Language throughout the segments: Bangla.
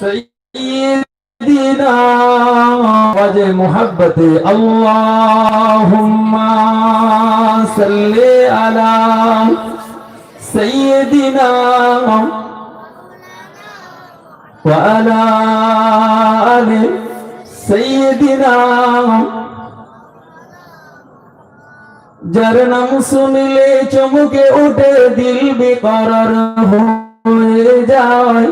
سیدنا وج محبت اللہم صلی علی سیدنا وعلا علی سیدنا جرنم سن لے چمکے اٹھے دل بھی قرار ہوئے جائے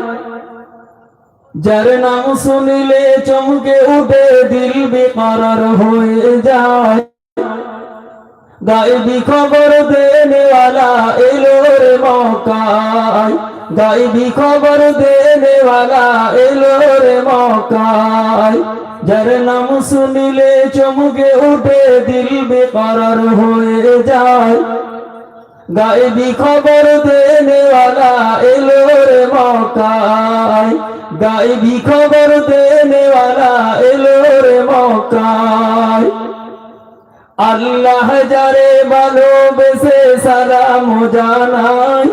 যার নাম শুনিলে চমকে উঠে দিল বেকরার হয়ে যায়। গাইবি খবর দেনেওয়ালা এলো রে মকায় গাইবি খবর দেনেওয়ালা এলো রে মকায় যার নাম শুনিলে চমকে উঠে দিল বেকরার হয়ে যায়। غائبی خبر دینے والا ایلور موقع غائبی خبر دینے والا ایلور موقع اللہ جارے والوں بیسے سلام جانائیں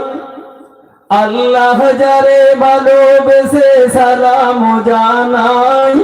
اللہ جارے والوں بیسے سلام جانائیں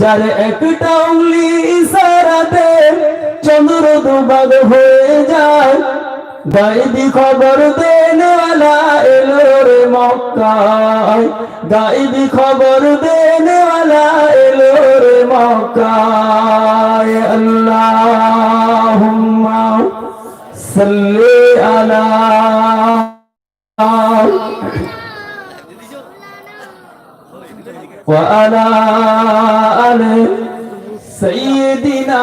যার একটা উঙ্গলি ইশারাতে চন্দ্র দুবাগ হয়ে যায় গাইবি খবর দেনেওয়ালা এলো রে মক্কায় গাইবি খবর দেনেওয়ালা এলো রে মক্কায় আল্লাহুম্মা সাল্লি আলা وعلى آل سيدنا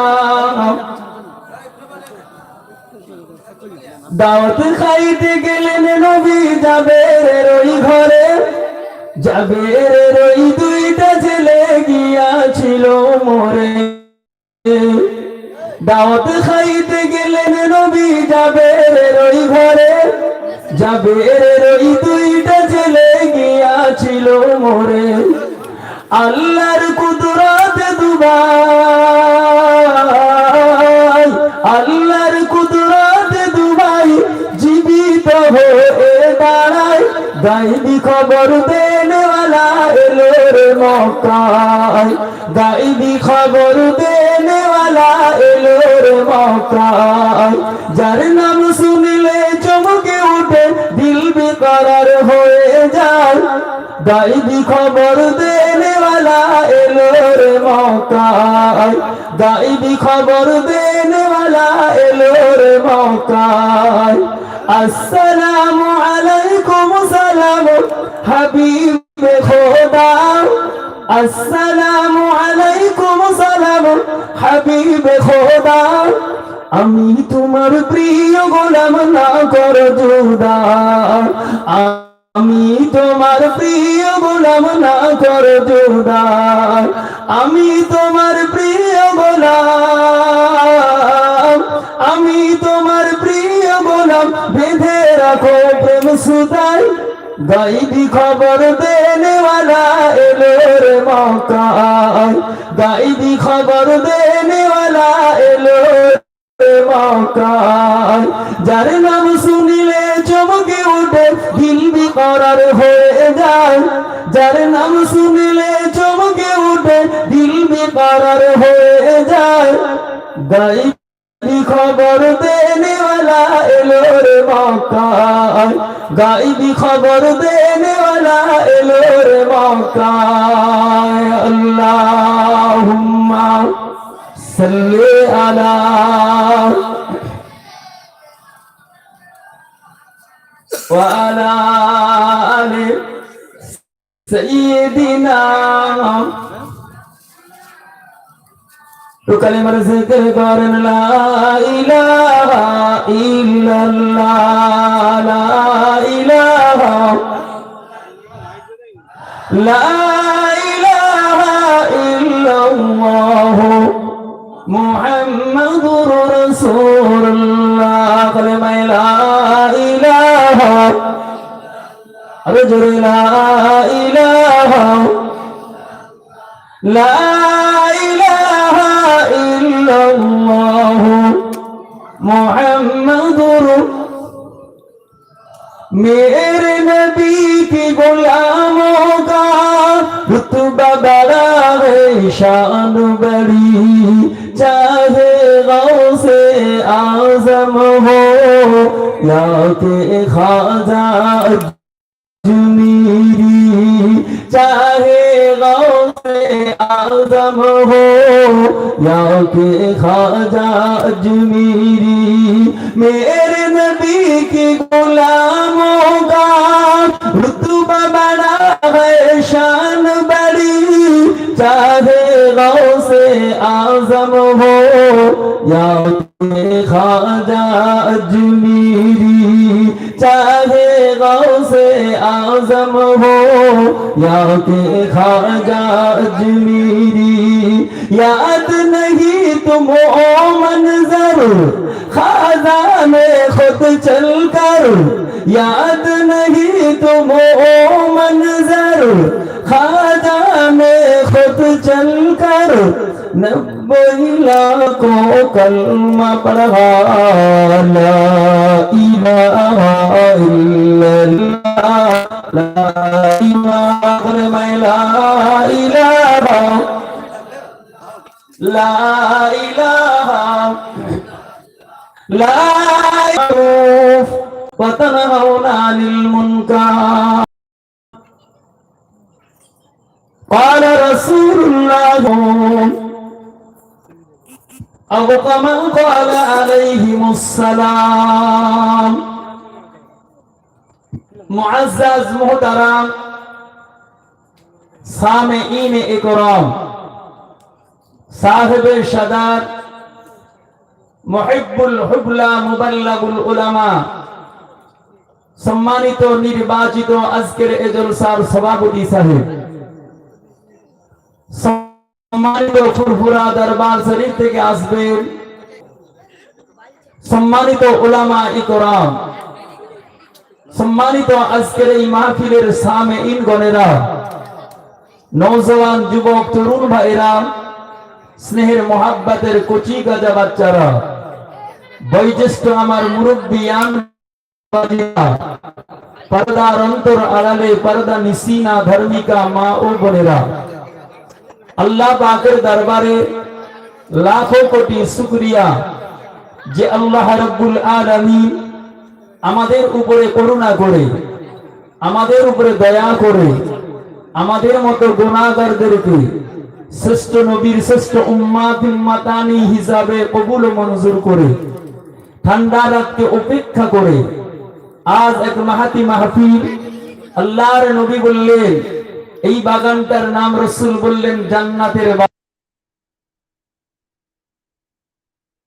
দাওয়াত খাইতে গেলেন নবী যাবের ওই ঘরে যাবের ওই দুইটা ছেলে গিয়াছিল মরে দাওয়াত খাইতে গেলেন নবী যাবের ওই ঘরে যাবের ওই দুইটা ছেলে আল্লাহর কুদরত দুবাই, আল্লাহর কুদরত দুবাই জীবিত হয়ে দাঁড়ায়। গাইবি খবর দেনেওয়ালা এলো রে মক্কায়। গাইবি খবর দেনেওয়ালা এলো রে মক্কায়। যার নাম শুনলে চমকে উঠে, দিল বেকরার হয়ে যায়। গাইবি খবর দেনেওয়ালা এলো রে মক্কায়। গাইবি খবর দেনেওয়ালা এলো রে মক্কায়। আসসালামু আলাইকুম, সালাম, হাবিব খোদা। আসসালামু আলাইকুম, সালাম, হাবিব খোদা। আমি তোমার প্রিয় গোলাম না কর জুদা আমি তোমার প্রিয় গোলাম না কর জুদা আমি তোমার প্রিয় গোলাম। আমি তোমার প্রিয় গোলাম। বেঁধে রাখো প্রেম সুদাই। গাইবি খবর দেনেওয়ালা এলো রে মকায় গাইবি খবর দেনেওয়ালা এলো যার নাম শুনিলে চমকে উঠে দিলবি করার হয়ে যায়। যার নাম শুনিলে চমকে উঠে দিলবি করার হয়ে যায়। গাইবি খবর দেনেওয়ালা এলো রে মকায় গাইবি খবর দেনেওয়ালা এলো রে মকায় আল্লাহুম্মা সাল্লি আলা وعلى آل سيدنا তো কালিমার জিকির করেন লা ইলাহা ইল্লাল্লাহ লা ইলাহা লা কলমায় লা ইলাহা আরও জোরে লা ইলাহা লা ইলাহা ইল্লাল্লাহ। মুহাম্মাদুর মেরে নবী কি গোলাম হোগা রুতবা বাড়া রে শান বড়ি। চাহে গাও সে आजम हो या के खाजा अजमीरी चाहे गौ से आजम हो या के खाजा अजमीरी मेरे नबी की गुलामों سے آزم ہو۔ یا کہ خاجہ اجمیری، یاد نہیں تم او منظر۔ خاجہ میں خود چل کر، یاد نہیں تم او منظر۔ خاجہ میں خود چل کر نبه لك وكلمة برها لا إله إلا الله لا إله لا إله لا إله لا إله وتنهون عن المنكر قال رسول الله أو كما قال عليهم السلام معزز محترم سامعين إكرام صاحب الشداد মহিবুল হুবলা মুবাল্লাগুল উলামা সম্মানিত নির্বাচিত আজকের এজলসার সভাপতি সাহেব সম্মানিত ফুরফুরা দরবার শরীফ থেকে আসবেন সম্মানিত উলামা ইকরাম সম্মানিত আজকের এই মাহফিলের সামে ইন গণেরা নৌজওয়ান যুবক তরুণ ভাইরা স্নেহের মোহাব্বতের কচি গাজা বাচ্চারা বয়োজ্যেষ্ঠ আমার মুরব্বিয়ান পর্দার অন্তর আড়ালে পর্দা নিসিনা ধর্মিকা মা ও বোনেরা আল্লাহ পাকের দরবারে লাখো কোটি শুকরিয়া যে আল্লাহ রব্বুল আলামিন আমাদের উপরে করুণা করে, আমাদের উপরে দয়া করে, আমাদের মতো গুণাগারদেরকে শ্রেষ্ঠ নবীর শ্রেষ্ঠ উম্মাত উম্মাতানি হিসাবে কবুল মঞ্জুর করে, ঠান্ডা রাতকে উপেক্ষা করে, আজ এক মাহাতি মাহফিল আল্লাহর নবী বললেন এই বাগানটার নাম রসুল বললেন জান্নাতের